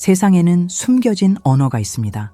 세상에는 숨겨진 언어가 있습니다.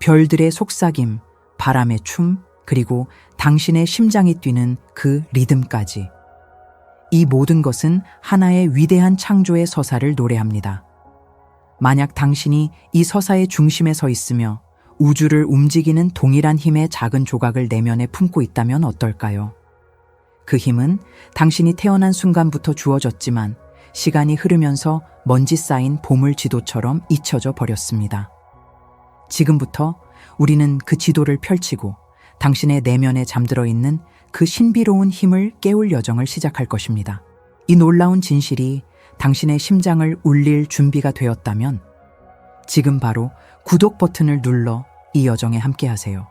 별들의 속삭임, 바람의 춤, 그리고 당신의 심장이 뛰는 그 리듬까지. 이 모든 것은 하나의 위대한 창조의 서사를 노래합니다. 만약 당신이 이 서사의 중심에 서 있으며 우주를 움직이는 동일한 힘의 작은 조각을 내면에 품고 있다면 어떨까요? 그 힘은 당신이 태어난 순간부터 주어졌지만 시간이 흐르면서 먼지 쌓인 보물 지도처럼 잊혀져 버렸습니다. 지금부터 우리는 그 지도를 펼치고 당신의 내면에 잠들어 있는 그 신비로운 힘을 깨울 여정을 시작할 것입니다. 이 놀라운 진실이 당신의 심장을 울릴 준비가 되었다면 지금 바로 구독 버튼을 눌러 이 여정에 함께 하세요.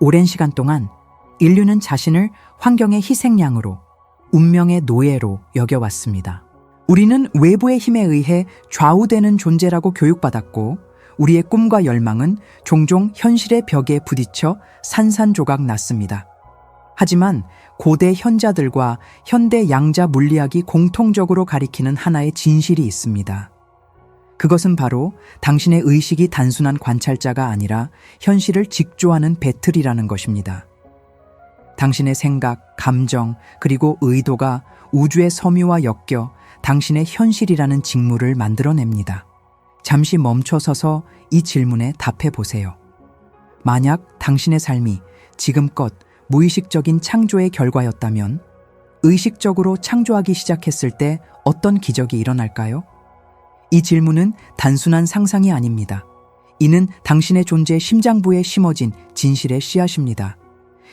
오랜 시간 동안 인류는 자신을 환경의 희생양으로 운명의 노예로 여겨왔습니다. 우리는 외부의 힘에 의해 좌우되는 존재라고 교육받았고 우리의 꿈과 열망은 종종 현실의 벽에 부딪혀 산산조각 났습니다. 하지만 고대 현자들과 현대 양자 물리학이 공통적으로 가리키는 하나의 진실이 있습니다. 그것은 바로 당신의 의식이 단순한 관찰자가 아니라 현실을 직조하는 배틀이라는 것입니다. 당신의 생각, 감정, 그리고 의도가 우주의 섬유와 엮여 당신의 현실이라는 직무를 만들어냅니다. 잠시 멈춰서서 이 질문에 답해 보세요. 만약 당신의 삶이 지금껏 무의식적인 창조의 결과였다면 의식적으로 창조하기 시작했을 때 어떤 기적이 일어날까요? 이 질문은 단순한 상상이 아닙니다. 이는 당신의 존재 심장부에 심어진 진실의 씨앗입니다.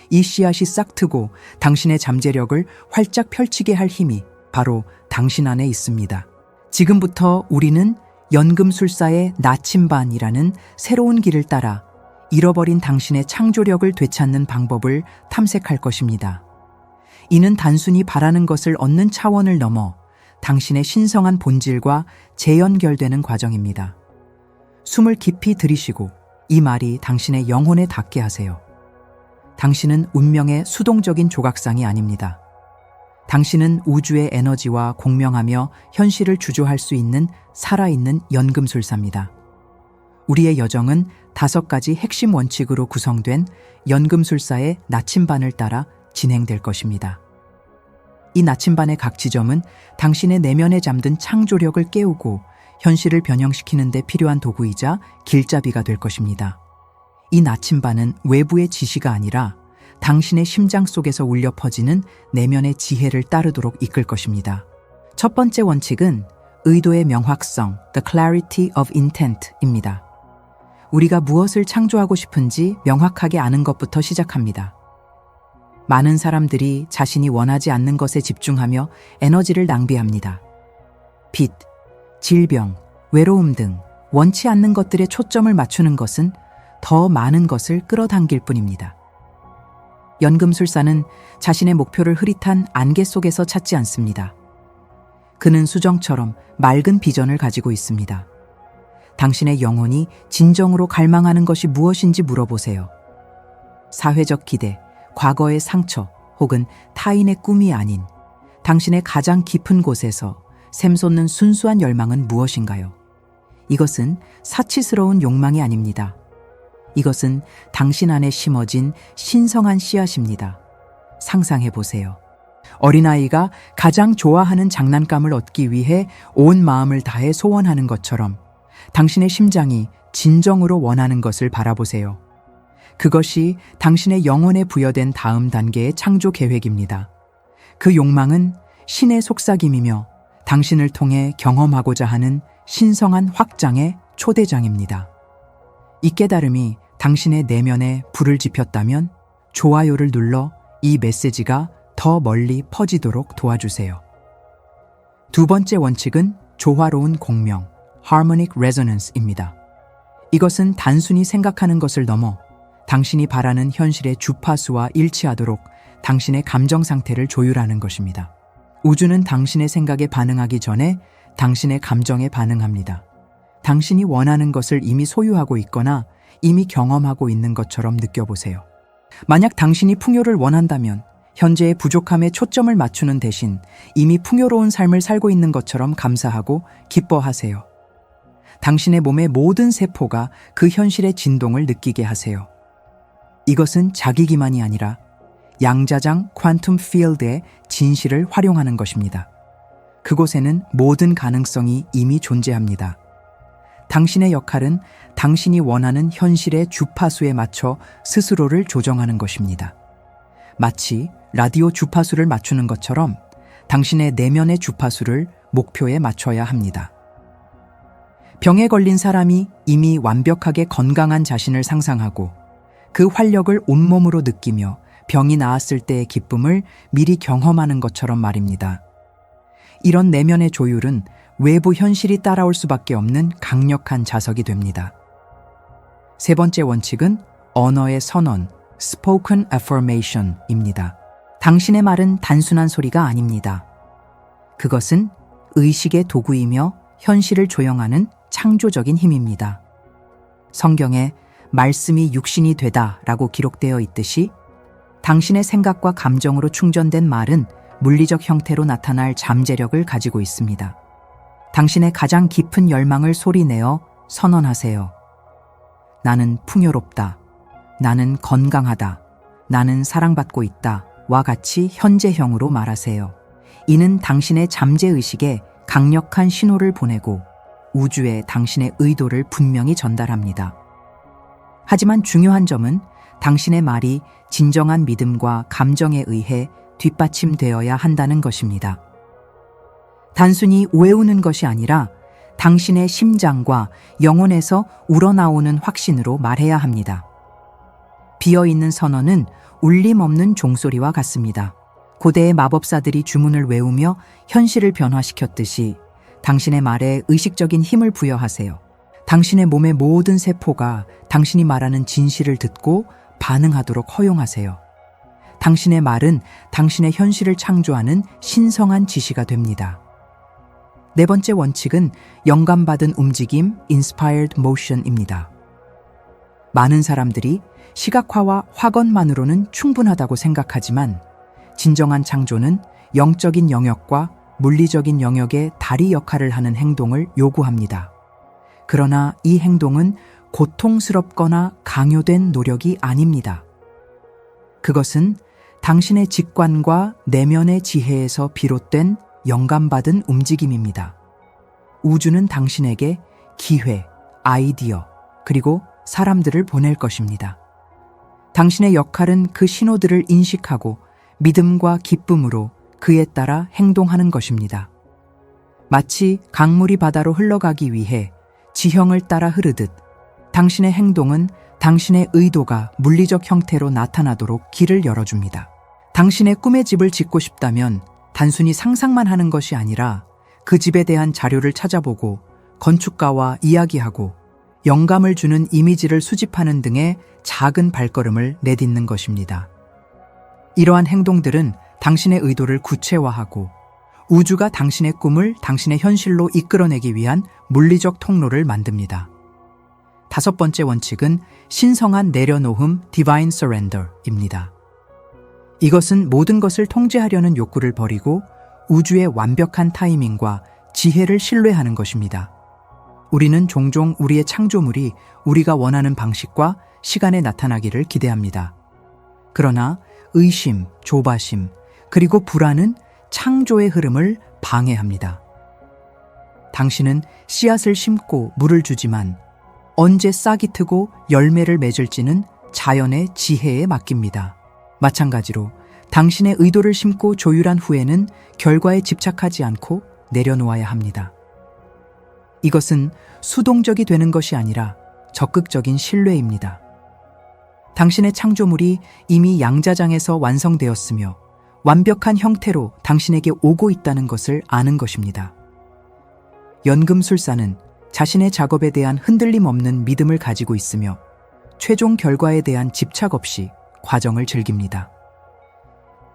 이 씨앗이 싹트고 당신의 잠재력을 활짝 펼치게 할 힘이 바로 당신 안에 있습니다. 지금부터 우리는 연금술사의 나침반이라는 새로운 길을 따라 잃어버린 당신의 창조력을 되찾는 방법을 탐색할 것입니다. 이는 단순히 바라는 것을 얻는 차원을 넘어 당신의 신성한 본질과 재연결되는 과정입니다. 숨을 깊이 들이쉬고 이 말이 당신의 영혼에 닿게 하세요. 당신은 운명의 수동적인 조각상이 아닙니다. 당신은 우주의 에너지와 공명하며 현실을 주조할 수 있는 살아있는 연금술사입니다. 우리의 여정은 다섯 가지 핵심 원칙으로 구성된 연금술사의 나침반을 따라 진행될 것입니다. 이 나침반의 각 지점은 당신의 내면에 잠든 창조력을 깨우고 현실을 변형시키는 데 필요한 도구이자 길잡이가 될 것입니다. 이 나침반은 외부의 지시가 아니라 당신의 심장 속에서 울려 퍼지는 내면의 지혜를 따르도록 이끌 것입니다. 첫 번째 원칙은 의도의 명확성, the clarity of intent입니다. 우리가 무엇을 창조하고 싶은지 명확하게 아는 것부터 시작합니다. 많은 사람들이 자신이 원하지 않는 것에 집중하며 에너지를 낭비합니다. 빚, 질병, 외로움 등 원치 않는 것들에 초점을 맞추는 것은 더 많은 것을 끌어당길 뿐입니다. 연금술사는 자신의 목표를 흐릿한 안개 속에서 찾지 않습니다. 그는 수정처럼 맑은 비전을 가지고 있습니다. 당신의 영혼이 진정으로 갈망하는 것이 무엇인지 물어보세요. 사회적 기대, 과거의 상처 혹은 타인의 꿈이 아닌 당신의 가장 깊은 곳에서 샘솟는 순수한 열망은 무엇인가요? 이것은 사치스러운 욕망이 아닙니다. 이것은 당신 안에 심어진 신성한 씨앗입니다. 상상해 보세요. 어린아이가 가장 좋아하는 장난감을 얻기 위해 온 마음을 다해 소원하는 것처럼 당신의 심장이 진정으로 원하는 것을 바라보세요. 그것이 당신의 영혼에 부여된 다음 단계의 창조 계획입니다. 그 욕망은 신의 속삭임이며 당신을 통해 경험하고자 하는 신성한 확장의 초대장입니다. 이 깨달음이 당신의 내면에 불을 지폈다면 좋아요를 눌러 이 메시지가 더 멀리 퍼지도록 도와주세요. 두 번째 원칙은 조화로운 공명, harmonic resonance입니다. 이것은 단순히 생각하는 것을 넘어 당신이 바라는 현실의 주파수와 일치하도록 당신의 감정 상태를 조율하는 것입니다. 우주는 당신의 생각에 반응하기 전에 당신의 감정에 반응합니다. 당신이 원하는 것을 이미 소유하고 있거나 이미 경험하고 있는 것처럼 느껴보세요. 만약 당신이 풍요를 원한다면 현재의 부족함에 초점을 맞추는 대신 이미 풍요로운 삶을 살고 있는 것처럼 감사하고 기뻐하세요. 당신의 몸의 모든 세포가 그 현실의 진동을 느끼게 하세요. 이것은 자기 기만이 아니라 양자장 퀀텀 필드의 진실을 활용하는 것입니다. 그곳에는 모든 가능성이 이미 존재합니다. 당신의 역할은 당신이 원하는 현실의 주파수에 맞춰 스스로를 조정하는 것입니다. 마치 라디오 주파수를 맞추는 것처럼 당신의 내면의 주파수를 목표에 맞춰야 합니다. 병에 걸린 사람이 이미 완벽하게 건강한 자신을 상상하고 그 활력을 온몸으로 느끼며 병이 나았을 때의 기쁨을 미리 경험하는 것처럼 말입니다. 이런 내면의 조율은 외부 현실이 따라올 수밖에 없는 강력한 자석이 됩니다. 세 번째 원칙은 언어의 선언, spoken affirmation입니다. 당신의 말은 단순한 소리가 아닙니다. 그것은 의식의 도구이며 현실을 조영하는 창조적인 힘입니다. 성경에 말씀이 육신이 되다 라고 기록되어 있듯이 당신의 생각과 감정으로 충전된 말은 물리적 형태로 나타날 잠재력을 가지고 있습니다. 당신의 가장 깊은 열망을 소리내어 선언하세요. 나는 풍요롭다. 나는 건강하다. 나는 사랑받고 있다. 와 같이 현재형으로 말하세요. 이는 당신의 잠재의식에 강력한 신호를 보내고 우주에 당신의 의도를 분명히 전달합니다. 하지만 중요한 점은 당신의 말이 진정한 믿음과 감정에 의해 뒷받침되어야 한다는 것입니다. 단순히 외우는 것이 아니라 당신의 심장과 영혼에서 우러나오는 확신으로 말해야 합니다. 비어 있는 선언은 울림 없는 종소리와 같습니다. 고대의 마법사들이 주문을 외우며 현실을 변화시켰듯이 당신의 말에 의식적인 힘을 부여하세요. 당신의 몸의 모든 세포가 당신이 말하는 진실을 듣고 반응하도록 허용하세요. 당신의 말은 당신의 현실을 창조하는 신성한 지시가 됩니다. 네 번째 원칙은 영감받은 움직임, inspired motion입니다. 많은 사람들이 시각화와 확언만으로는 충분하다고 생각하지만 진정한 창조는 영적인 영역과 물리적인 영역의 다리 역할을 하는 행동을 요구합니다. 그러나 이 행동은 고통스럽거나 강요된 노력이 아닙니다. 그것은 당신의 직관과 내면의 지혜에서 비롯된 영감받은 움직임입니다. 우주는 당신에게 기회, 아이디어, 그리고 사람들을 보낼 것입니다. 당신의 역할은 그 신호들을 인식하고 믿음과 기쁨으로 그에 따라 행동하는 것입니다. 마치 강물이 바다로 흘러가기 위해 지형을 따라 흐르듯 당신의 행동은 당신의 의도가 물리적 형태로 나타나도록 길을 열어줍니다. 당신의 꿈의 집을 짓고 싶다면 단순히 상상만 하는 것이 아니라 그 집에 대한 자료를 찾아보고 건축가와 이야기하고 영감을 주는 이미지를 수집하는 등의 작은 발걸음을 내딛는 것입니다. 이러한 행동들은 당신의 의도를 구체화하고 우주가 당신의 꿈을 당신의 현실로 이끌어내기 위한 물리적 통로를 만듭니다. 다섯 번째 원칙은 신성한 내려놓음 (divine surrender입니다. 이것은 모든 것을 통제하려는 욕구를 버리고 우주의 완벽한 타이밍과 지혜를 신뢰하는 것입니다. 우리는 종종 우리의 창조물이 우리가 원하는 방식과 시간에 나타나기를 기대합니다. 그러나 의심, 조바심, 그리고 불안은 창조의 흐름을 방해합니다. 당신은 씨앗을 심고 물을 주지만 언제 싹이 트고 열매를 맺을지는 자연의 지혜에 맡깁니다. 마찬가지로 당신의 의도를 심고 조율한 후에는 결과에 집착하지 않고 내려놓아야 합니다. 이것은 수동적이 되는 것이 아니라 적극적인 신뢰입니다. 당신의 창조물이 이미 양자장에서 완성되었으며 완벽한 형태로 당신에게 오고 있다는 것을 아는 것입니다. 연금술사는 자신의 작업에 대한 흔들림 없는 믿음을 가지고 있으며 최종 결과에 대한 집착 없이 과정을 즐깁니다.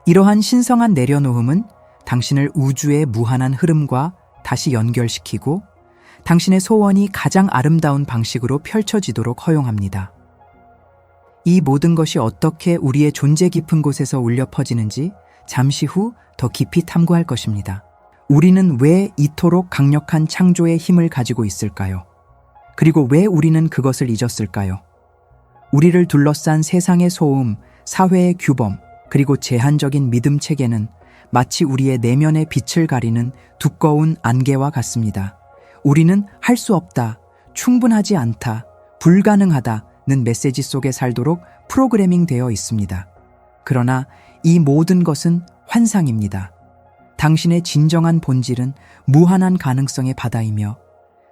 이러한 신성한 내려놓음은 당신을 우주의 무한한 흐름과 다시 연결시키고 당신의 소원이 가장 아름다운 방식으로 펼쳐지도록 허용합니다. 이 모든 것이 어떻게 우리의 존재 깊은 곳에서 울려 퍼지는지 잠시 후 더 깊이 탐구할 것입니다. 우리는 왜 이토록 강력한 창조의 힘을 가지고 있을까요? 그리고 왜 우리는 그것을 잊었을까요? 우리를 둘러싼 세상의 소음, 사회의 규범, 그리고 제한적인 믿음 체계는 마치 우리의 내면의 빛을 가리는 두꺼운 안개와 같습니다. 우리는 할 수 없다, 충분하지 않다, 불가능하다는 메시지 속에 살도록 프로그래밍 되어 있습니다. 그러나 이 모든 것은 환상입니다. 당신의 진정한 본질은 무한한 가능성의 바다이며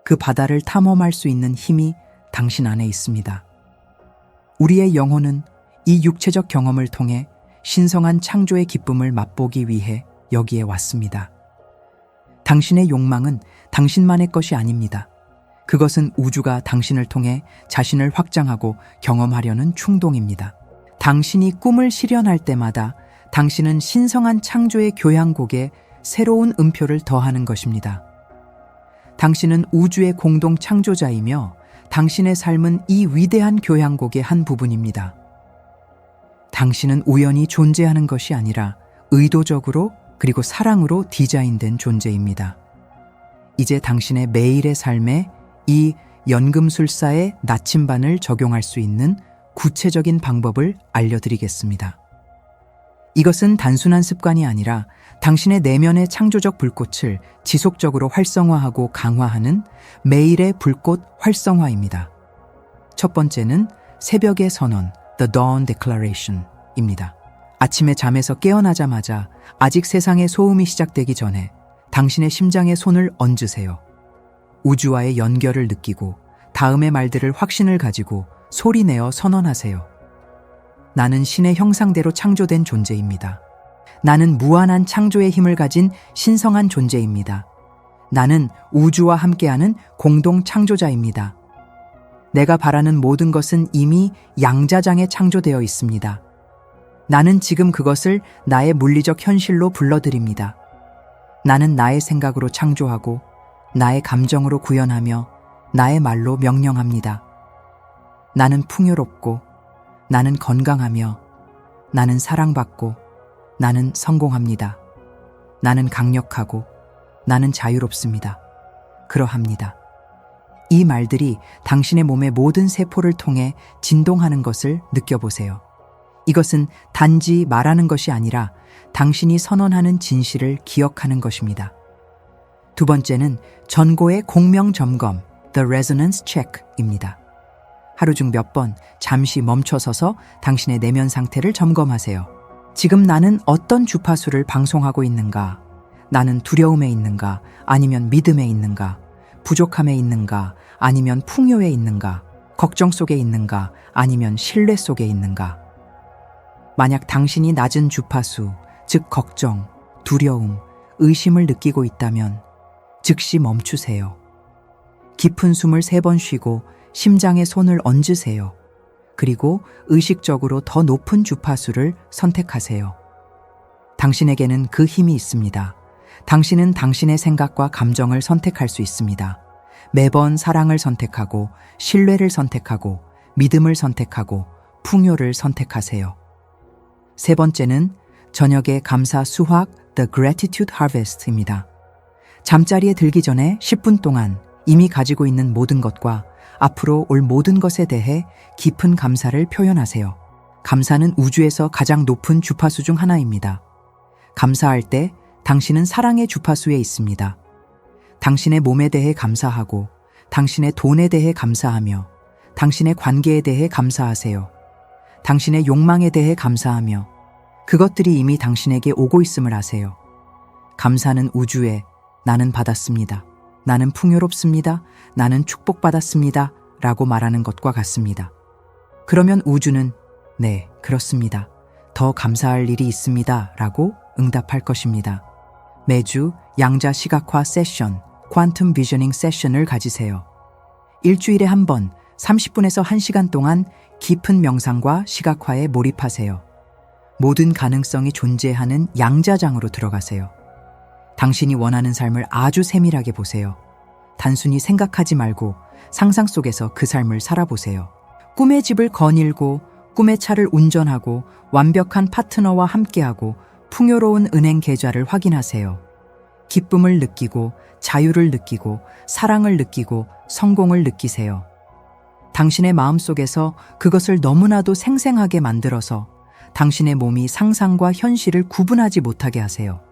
그 바다를 탐험할 수 있는 힘이 당신 안에 있습니다. 우리의 영혼은 이 육체적 경험을 통해 신성한 창조의 기쁨을 맛보기 위해 여기에 왔습니다. 당신의 욕망은 당신만의 것이 아닙니다. 그것은 우주가 당신을 통해 자신을 확장하고 경험하려는 충동입니다. 당신이 꿈을 실현할 때마다 당신은 신성한 창조의 교향곡에 새로운 음표를 더하는 것입니다. 당신은 우주의 공동 창조자이며 당신의 삶은 이 위대한 교향곡의 한 부분입니다. 당신은 우연히 존재하는 것이 아니라 의도적으로 그리고 사랑으로 디자인된 존재입니다. 이제 당신의 매일의 삶에 이 연금술사의 나침반을 적용할 수 있는 구체적인 방법을 알려드리겠습니다. 이것은 단순한 습관이 아니라 당신의 내면의 창조적 불꽃을 지속적으로 활성화하고 강화하는 매일의 불꽃 활성화입니다. 첫 번째는 새벽의 선언, The Dawn Declaration 입니다. 아침에 잠에서 깨어나자마자 아직 세상의 소음이 시작되기 전에 당신의 심장에 손을 얹으세요. 우주와의 연결을 느끼고 다음의 말들을 확신을 가지고 소리내어 선언하세요. 나는 신의 형상대로 창조된 존재입니다. 나는 무한한 창조의 힘을 가진 신성한 존재입니다. 나는 우주와 함께하는 공동 창조자입니다. 내가 바라는 모든 것은 이미 양자장에 창조되어 있습니다. 나는 지금 그것을 나의 물리적 현실로 불러들입니다. 나는 나의 생각으로 창조하고 나의 감정으로 구현하며 나의 말로 명령합니다. 나는 풍요롭고 나는 건강하며 나는 사랑받고 나는 성공합니다. 나는 강력하고 나는 자유롭습니다. 그러합니다. 이 말들이 당신의 몸의 모든 세포를 통해 진동하는 것을 느껴보세요. 이것은 단지 말하는 것이 아니라 당신이 선언하는 진실을 기억하는 것입니다. 두 번째는 전고의 공명 점검, The Resonance Check입니다. 하루 중 몇 번 잠시 멈춰서서 당신의 내면 상태를 점검하세요. 지금 나는 어떤 주파수를 방송하고 있는가? 나는 두려움에 있는가? 아니면 믿음에 있는가? 부족함에 있는가? 아니면 풍요에 있는가? 걱정 속에 있는가? 아니면 신뢰 속에 있는가? 만약 당신이 낮은 주파수, 즉 걱정, 두려움, 의심을 느끼고 있다면 즉시 멈추세요. 깊은 숨을 세 번 쉬고 심장에 손을 얹으세요. 그리고 의식적으로 더 높은 주파수를 선택하세요. 당신에게는 그 힘이 있습니다. 당신은 당신의 생각과 감정을 선택할 수 있습니다. 매번 사랑을 선택하고, 신뢰를 선택하고, 믿음을 선택하고, 풍요를 선택하세요. 세 번째는 저녁의 감사 수확 The Gratitude Harvest입니다. 잠자리에 들기 전에 10분 동안 이미 가지고 있는 모든 것과 앞으로 올 모든 것에 대해 깊은 감사를 표현하세요. 감사는 우주에서 가장 높은 주파수 중 하나입니다. 감사할 때 당신은 사랑의 주파수에 있습니다. 당신의 몸에 대해 감사하고, 당신의 돈에 대해 감사하며, 당신의 관계에 대해 감사하세요. 당신의 욕망에 대해 감사하며, 그것들이 이미 당신에게 오고 있음을 아세요. 감사는 우주에 나는 받았습니다. 나는 풍요롭습니다. 나는 축복받았습니다. 라고 말하는 것과 같습니다. 그러면 우주는 네, 그렇습니다. 더 감사할 일이 있습니다. 라고 응답할 것입니다. 매주 양자 시각화 세션, 퀀텀 비저닝 세션을 가지세요. 일주일에 한 번 30분에서 1시간 동안 깊은 명상과 시각화에 몰입하세요. 모든 가능성이 존재하는 양자장으로 들어가세요. 당신이 원하는 삶을 아주 세밀하게 보세요. 단순히 생각하지 말고 상상 속에서 그 삶을 살아보세요. 꿈의 집을 거닐고 꿈의 차를 운전하고 완벽한 파트너와 함께하고 풍요로운 은행 계좌를 확인하세요. 기쁨을 느끼고 자유를 느끼고 사랑을 느끼고 성공을 느끼세요. 당신의 마음 속에서 그것을 너무나도 생생하게 만들어서 당신의 몸이 상상과 현실을 구분하지 못하게 하세요.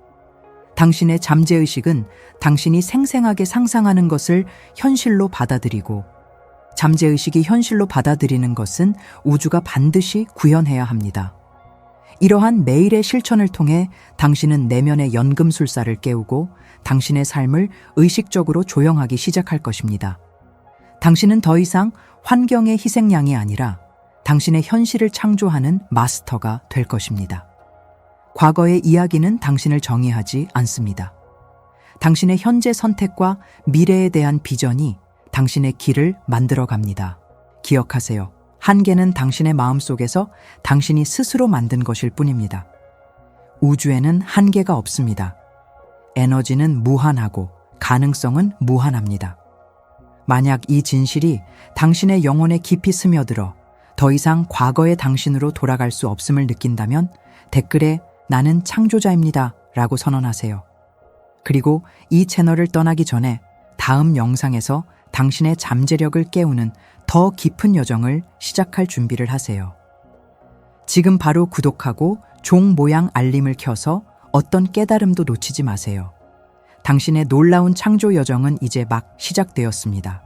당신의 잠재의식은 당신이 생생하게 상상하는 것을 현실로 받아들이고 잠재의식이 현실로 받아들이는 것은 우주가 반드시 구현해야 합니다. 이러한 매일의 실천을 통해 당신은 내면의 연금술사를 깨우고 당신의 삶을 의식적으로 조영하기 시작할 것입니다. 당신은 더 이상 환경의 희생양이 아니라 당신의 현실을 창조하는 마스터가 될 것입니다. 과거의 이야기는 당신을 정의하지 않습니다. 당신의 현재 선택과 미래에 대한 비전이 당신의 길을 만들어 갑니다. 기억하세요. 한계는 당신의 마음 속에서 당신이 스스로 만든 것일 뿐입니다. 우주에는 한계가 없습니다. 에너지는 무한하고 가능성은 무한합니다. 만약 이 진실이 당신의 영혼에 깊이 스며들어 더 이상 과거의 당신으로 돌아갈 수 없음을 느낀다면 댓글에 나는 창조자입니다 라고 선언하세요. 그리고 이 채널을 떠나기 전에 다음 영상에서 당신의 잠재력을 깨우는 더 깊은 여정을 시작할 준비를 하세요. 지금 바로 구독하고 종 모양 알림을 켜서 어떤 깨달음도 놓치지 마세요. 당신의 놀라운 창조 여정은 이제 막 시작되었습니다.